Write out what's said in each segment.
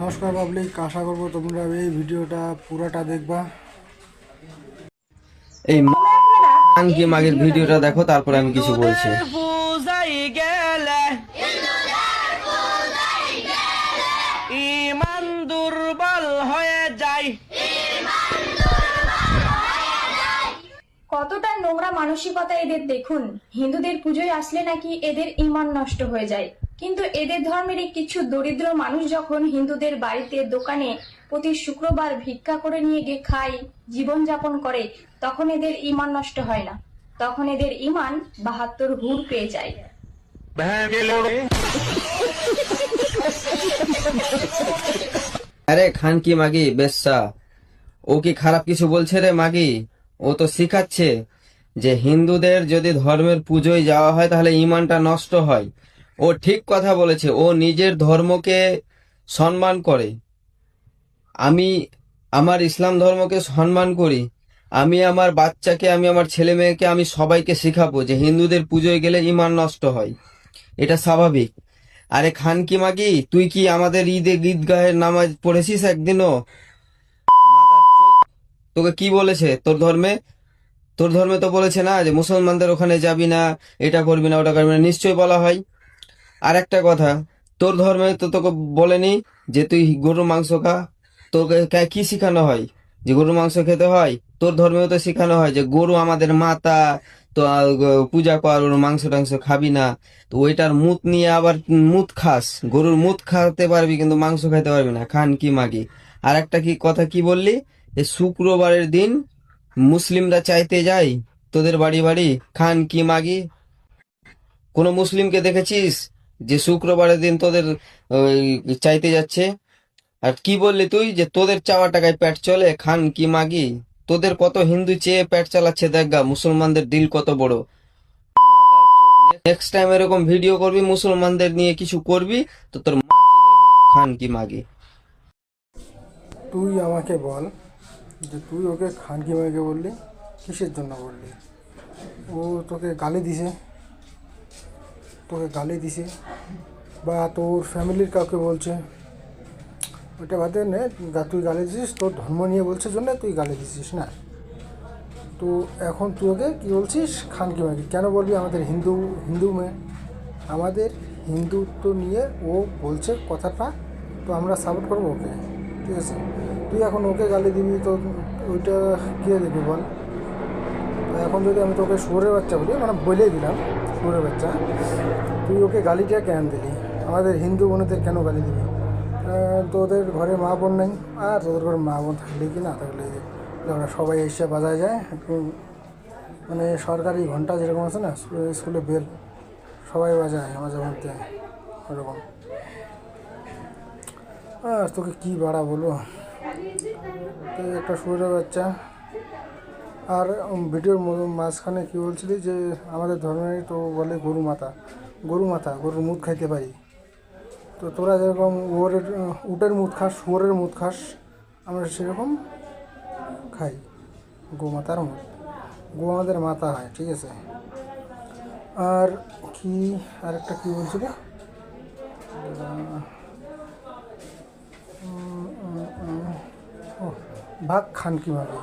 নমস্কার পাবলিক আশা করব তোমরা এই ভিডিওটা পুরাটা দেখবা। এই মাগের ভিডিওটা দেখো তারপরে আমি কিছু বলছি। নোংরা মানসিকতা এদের দেখুন। হিন্দুদের পুজোয় আসলে নাকি এদের ইমান নষ্ট হয়ে যায়। কিন্তু এদের ধর্মেরই কিছু দরিদ্র মানুষ যখন হিন্দুদের বাড়িতে দোকানে প্রতি শুক্রবার ভিক্ষা করে নিয়ে গিয়ে খায় জীবনযাপন করে তখন এদের ইমান নষ্ট হয় না। তখন এদের ইমান বাহাত্তর হুর পেয়ে যায়। আরে খান কি মাগি? বেশ্যা। ও কি খারাপ কিছু বলছে রে মাগি? ও তো শিখাচ্ছে। যে হিন্দুদের যদি ধর্মের পুজোয় যাওয়া হয়, তাহলে ইমানটা নষ্ট হয়। ও ঠিক কথা বলেছে, ও নিজের ধর্মকে সম্মান করে। আমি আমার ইসলাম ধর্মকে সম্মান করি। আমি আমার বাচ্চাকে, আমি আমার ছেলে মেয়েকে, আমি সবাইকে শেখাবো যে হিন্দুদের পুজোয় গেলে ইমান নষ্ট হয়। এটা স্বাভাবিক। আরে খান কি মাগি, তুই কি আমাদের ঈদে ঈদগাহের নামাজ পড়েছিস একদিনও? তোকে কি বলেছে তোর ধর্মে? তোর ধর্মে তো বলেছে না যে মুসলমানদের ওখানে যাবি না, এটা করবি না, ওটা করবি না। নিশ্চয়ই বলা হয়। আর একটা কথা, তোর ধর্মে তো তোকে বলেনি যে তুই গরুর মাংস খা। তোকে কে- শেখানো হয়? যে গরুর মাংস খেতে হয়? তোর ধর্মেও তো শেখানো হয় যে গরু আমাদের মাতা, তো পূজা কর ওর মাংস টাংস খাবি না। তো ওইটার মুত নিয়ে আবার মুত খাস। গরুর মুত খাতে পারবি কিন্তু মাংস খাইতে পারবি না। খান কি মাগি। আর একটা কি, কথা কি বললি? শুক্রবারের দিন মুসলিমরা চাইতে যাই, তোদের বাড়ি বাড়ি, খান কি মাগি? কোনো মুসলিমকে দেখেছিস যে শুক্রবারের দিন তোদের চাইতে যাচ্ছে? আর কি বললি তুই যে তোদের চাওয়া টাকায় পেট চলে, খান কি মাগি? তোদের কত হিন্দু চেয়ে পেট চালাচ্ছে দেখগা মুসলমানদের দিল কত বড়। নেক্সট টাইম এরকম ভিডিও করবি, মুসলমানদের নিয়ে কিছু করবি, তো তোর খান কি মাগি। তুই আমাকে বল যে তুই ওকে খানকি মাইকে বললি? কিসের জন্য বললি? ও তোকে গালি দিছে। তোকে গালি দিছে। বা তোর ফ্যামিলির কাউকে বলছে। ওটা বাদে নে তুই গালি দিছিস, তোর ধর্ম নিয়ে বলছে জন্য তুই গালি দিছিস, না? তো এখন তুই ওকে কী বলছিস? খানকি মাইকে। কেন বলবি? আমাদের হিন্দু হিন্দু মেয়ে। আমাদের হিন্দুত্ব নিয়ে ও বলছে কথাটা। তো আমরা সাপোর্ট করব ওকে। ঠিক আছে। তুই এখন ওকে গালি দিবি তো ওইটা কে দিবি বল? এখন যদি আমি তোকে সুরের বাচ্চা বলি মানে বলেই দিলাম সুরের বাচ্চা, তুই ওকে গালিটা কেন দিলি? আমাদের হিন্দু বোনেদের কেন গালি দিবি? তোদের ঘরে মা বোন নেই? আর তোদের ঘরে মা বোন থাকলে কি না? থাকলে ওরা সবাই এসে বাজায় যায়। একটু মানে সরকারি ঘণ্টা যেরকম আছে না, স্কুলে- স্কুলে বেল সবাই বাজায় মাঝে মধ্যে, ওরকম। আর তোকে কি বাড়া বলব? একটা সুরের বাচ্চা আর ভিডিওর মাঝখানে কি বলছিলি যে, আমাদের ধর্মে তো বলে গরু মাতা। গরু মাথা গরুর মুখ খাইতে পারি। তো তোরা যেরকম ওরের উটের মুখ খাস, শুয়োরের মুখ খাস, আমরা সেরকম খাই। গোমাতার মুখ গো আমাদের মাথা হয়, ঠিক আছে? আর কি, আরেকটা কি বলছিল? ভাগ খান কীভাবে?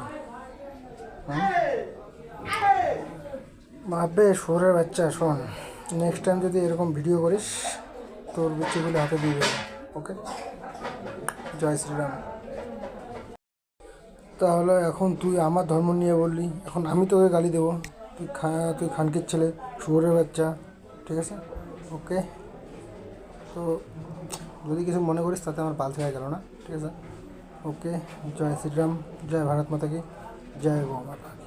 ভাববে শোরের বাচ্চা, শোন নেক্সট টাইম যদি এরকম ভিডিও করিস, তোর বিচ্ছিগুলো হাতে দিয়ে দেবে ওকে জয় শ্রীরাম। তাহলে এখন তুই আমার ধর্ম নিয়ে বললি, এখন আমি তোকে গালি দেবো, তুই খা, তুই খানকির ছেলে, শুয়োরের বাচ্চা, ঠিক আছে? ওকে তো যদি কিছু মনে করিস, তাতে আমার পাল থেকে গেল না, ঠিক আছে? ওকে জয় শ্রীরাম জয় ভারত মাতা কি জয় গো মাতা